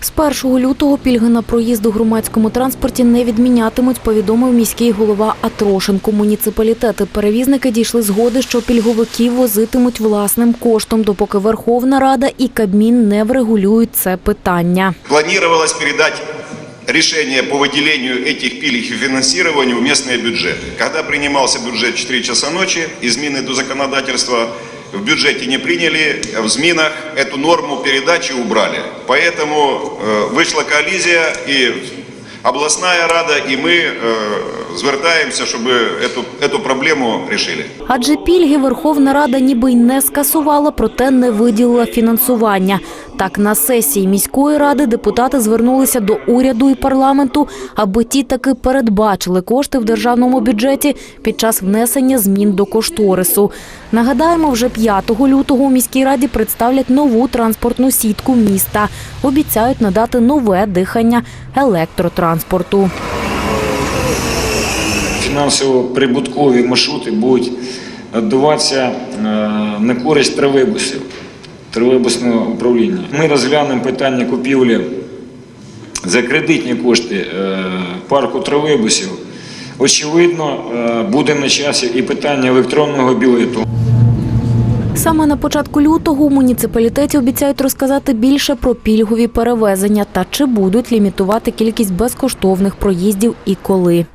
З 1 лютого пільги на проїзд у громадському транспорті не відмінятимуть, повідомив міський голова Атрошенко. Муніципалітети перевізники дійшли згоди, що пільговиків возитимуть власним коштом, допоки Верховна Рада і Кабмін не врегулюють це питання. Планировалось передать решение по выделению этих пилих и финансированию в местные бюджеты. Когда принимался бюджет в 4 часа ночи, измены до законодательства в бюджете не приняли, а в ЗМИНах эту норму передачи убрали. Поэтому э, вышла коллизия и областная рада, и мы э, звертаемся, чтобы эту, эту проблему решили. Адже пільги Верховна Рада ніби й не скасувала, проте не виділила фінансування. Так, на сесії міської ради депутати звернулися до уряду і парламенту, аби ті таки передбачили кошти в державному бюджеті під час внесення змін до кошторису. Нагадаємо, вже 5 лютого у міській раді представлять нову транспортну сітку міста. Обіцяють надати нове дихання електротранспорту. фінансово прибуткові маршрути будуть віддаватися е, на користь тролейбусів, тролейбусного управління. Ми розглянемо питання купівлі за кредитні кошти е, парку тролейбусів. Очевидно, е, буде на часі і питання електронного білету. Саме на початку лютого у муніципалітеті обіцяють розказати більше про пільгові перевезення та чи будуть лімітувати кількість безкоштовних проїздів і коли.